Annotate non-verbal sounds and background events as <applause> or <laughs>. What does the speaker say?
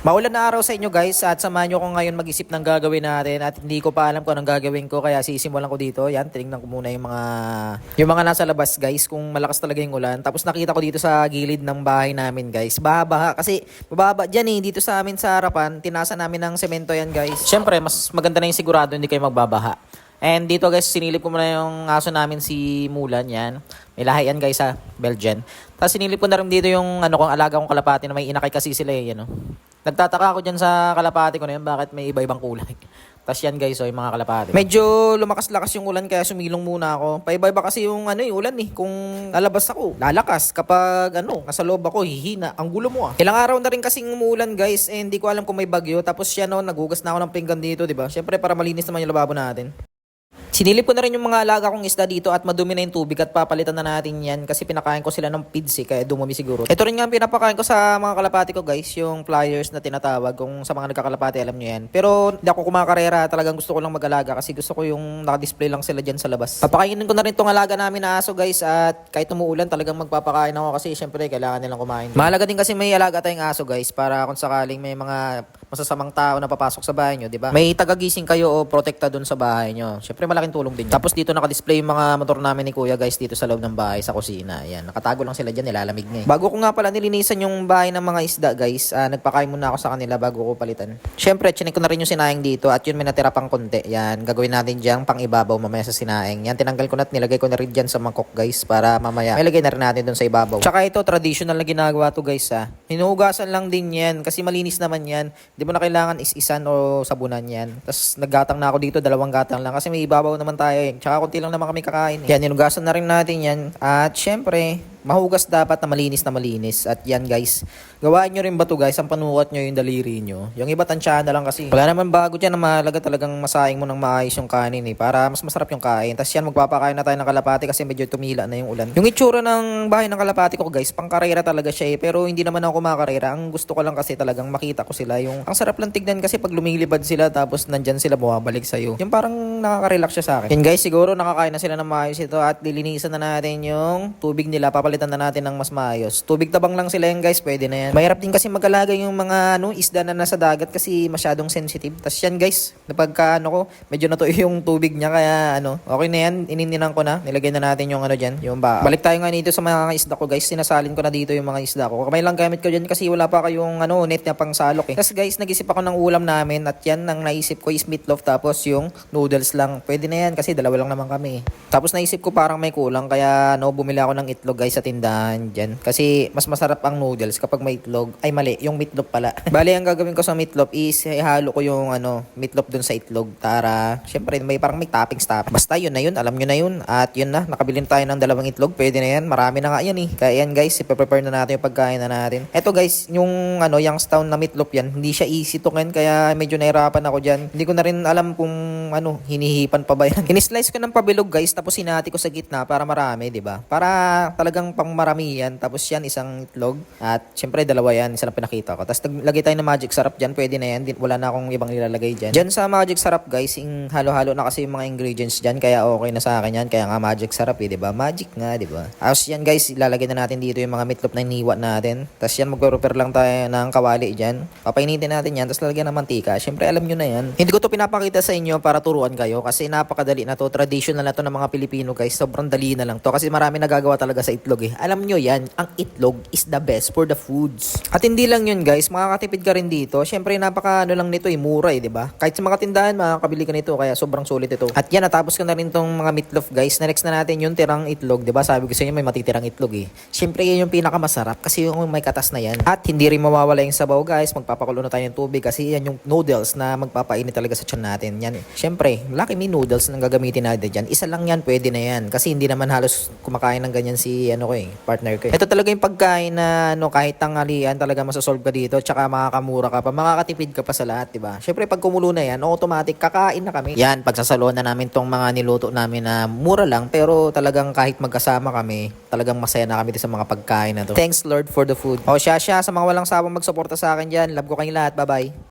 Maulan na araw sa inyo guys at samahan nyo ko ngayon mag-isip ng gagawin natin at hindi ko pa alam kung anong gagawin ko kaya sisimulan ko dito. Yan, tinignan ko muna yung mga yung mga nasa labas guys kung malakas talaga yung ulan. Tapos nakita ko dito sa gilid ng bahay namin guys. Baha-baha kasi bababa dyan eh dito sa amin sa harapan. Tinasa namin ng semento yan guys. Syempre mas maganda na yung sigurado hindi kayo magbabaha. And dito guys, sinilip ko muna yung aso namin si Mulan yan. May lahi yan guys sa Belgian. Tapos sinilip ko na rin dito yung ano kong alaga kong kalapati na may inakay kasi sila eh, yan oh. Nagtataka ako dyan sa kalapati ko na yun, bakit may iba-ibang kulay. <laughs> Tapos yan guys, oh, yung mga kalapati. Medyo lumakas-lakas yung ulan kaya sumilong muna ako. Paiba-iba kasi yung ano yung ulan eh. Kung lalabas ako, lalakas. Kapag ano, nasa loob ako, hihina. Ang gulo mo ah. Ilang araw na rin kasing umuulan guys, eh, hindi ko alam kung may bagyo. Tapos siya no, naghugas na ako ng pinggan dito, di ba? Syempre para malinis naman yung lababo natin. Sinilip ko na rin yung mga alaga kong isda dito at madumi na yung tubig at papalitan na natin yan kasi pinakain ko sila ng pids eh, kaya dumumi siguro. Ito rin nga pinapakain ko sa mga kalapati ko guys, yung flyers na tinatawag kung sa mga nagkakalapati alam nyo yan. Pero hindi ako kumakarera, talagang gusto ko lang mag-alaga kasi gusto ko yung nakadisplay lang sila dyan sa labas. Papakainin ko na rin tong alaga namin na aso guys at kahit umuulan talagang magpapakain ako kasi syempre kailangan nilang kumain. Mahalaga din kasi may alaga tayong aso guys para kung sakaling may mga masasamang tao na papasok sa bahay nyo, di ba? May tagagising kayo o protekta dun sa bahay nyo. Syempre malaking tulong din yun. Tapos dito naka-display yung mga motor namin ni Kuya guys dito sa loob ng bahay sa kusina. Ayan, nakatago lang sila dyan, nilalamig nga eh. Bago ko nga pala nilinisan yung bahay ng mga isda guys, ah, nagpakain muna ako sa kanila bago ko palitan. Syempre, chinik ko na rin yung sinaing dito at yun may natira pang konti. Yan, gagawin natin dyan pang ibabaw mamaya sa sinaing. Yan, tinanggal ko na at nilagay ko na rin dyan sa mangkok guys para mamaya may lagay na rin natin dun sa ibabaw. Tsaka ito, traditional na ginagawa to guys ha. Hinuhugasan lang din yan kasi malinis naman yan. Di mo na kailangan is-isan o sabunan yan. Tapos naggatang na ako dito, dalawang gatang lang kasi may ibabaw naman tayo eh. Tsaka konti lang naman kami kakain. Eh. Yan, hinugasan na rin natin yan. At syempre, mahugas dapat na malinis na malinis. At yan guys, gawain nyo rin ba to guys? Ang panukat nyo yung daliri nyo. Yung iba tansyahan na lang kasi. Wala naman bago dyan na mahalaga talagang masaing mo ng maayos yung kanin eh. Para mas masarap yung kain. Tapos yan, magpapakain na tayo ng kalapati kasi medyo tumila na yung ulan. Yung itsura ng bahay ng kalapati ko guys, pang karera talaga siya eh. Pero hindi naman ako kumakarera. Ang gusto ko lang kasi talagang makita ko sila. Yung, ang sarap lang tignan kasi pag lumilipad sila tapos nandyan sila bumabalik sa'yo. Yung parang nakaka-relax siya sa akin. Yan guys, siguro nakakain na sila ng maayos ito at lilinisan na natin yung tubig nila. Papalitan na natin ng mas maayos. Tubig tabang lang sila yan guys, pwede na yan. Mahirap din kasi mag-alaga yung mga ano, isda na nasa dagat kasi masyadong sensitive. Tapos yan guys, napagka ano ko, medyo natuyo yung tubig niya kaya ano, okay na yan. Inininan ko na. Nilagay na natin yung ano dyan, yung ba. Balik tayo nga dito sa mga isda ko guys. Sinasalin ko na dito yung mga isda ko. Kamay lang gamit ko dyan kasi wala pa kayong ano, net na pang salok eh. Tapos guys, nag-isip ako ng ulam namin at yan ang naisip ko is meatloaf tapos yung noodles lang. Pwede na yan kasi dalawa lang naman kami. Tapos naisip ko parang may kulang kaya no, bumili ako ng itlog guys sa tindahan dyan. Kasi mas masarap ang noodles kapag may itlog. Ay mali, yung meatloaf pala. <laughs> Bali, ang gagawin ko sa meatloaf is ihalo ko yung ano, meatloaf dun sa itlog. Tara, syempre may parang may toppings toppings. Basta yun na yun, alam nyo na yun. At yun na, nakabili na tayo ng dalawang itlog. Pwede na yan, marami na nga yan eh. Kaya yan guys, ipaprepare na natin yung pagkain na natin. Eto guys, yung ano, Youngstown na meatloaf yan, hindi siya easy to kain kaya medyo nahirapan ako dyan. Hindi ko na rin alam kung ano, hinihipan pa ba yan. <laughs> Hinislice ko ng pabilog guys, tapos sinati ko sa gitna para marami, di ba? Para talagang pang marami yan. Tapos yan, isang itlog. At syempre, dalawa yan. Isa pinakita ko. Tapos naglagay tayo ng magic sarap dyan. Pwede na yan. Di- Wala na akong ibang nilalagay dyan. Dyan sa magic sarap guys, yung halo-halo na kasi yung mga ingredients dyan. Kaya okay na sa akin yan. Kaya nga magic sarap eh, ba? Magic nga, ba? Tapos yan guys, ilalagay na natin dito yung mga meatloaf na iniwa natin. Tapos yan, mag-prepare lang tayo ng kawali dyan. Papainitin natin yan. Tapos lalagyan ng mantika. Syempre, alam nyo na yan. Hindi ko to pinapakita sa inyo para turuan kayo kasi napakadali na to. Traditional na to ng mga Pilipino guys. Sobrang dali na lang to kasi marami nagagawa talaga sa itlog eh. Alam nyo yan, ang itlog is the best for the foods. At hindi lang yun guys, makakatipid ka rin dito. Syempre, napaka ano lang nito eh, mura eh, di ba? Kahit sa mga tindahan, makakabili ka nito kaya sobrang sulit ito. At yan, natapos ko na rin tong mga meatloaf guys. Na next na natin yung tirang itlog, di ba? Sabi ko sa inyo may matitirang itlog eh. Syempre, yan yung pinakamasarap kasi yung may katas na yan. At hindi rin mawawala yung sabaw guys. Magpapakulo na tayo ng tubig kasi yan yung noodles na magpapainit talaga sa tiyan natin. Yan eh. Syempre, Lucky Me noodles na gagamitin natin dyan. Isa lang yan, pwede na yan. Kasi hindi naman halos kumakain ng ganyan si ano ko eh, partner ko eh. Ito talaga yung pagkain na ano, kahit tanghalian talaga masasolve ka dito tsaka makakamura ka pa, makakatipid ka pa sa lahat, di ba? Syempre pag kumulo na yan, automatic kakain na kami. Yan, pagsasalo na namin tong mga niluto namin na mura lang pero talagang kahit magkasama kami, talagang masaya na kami sa mga pagkain na to. Thanks Lord for the food. O siya siya sa mga walang sawang magsuporta sa akin dyan. Love ko kayong lahat. Bye-bye.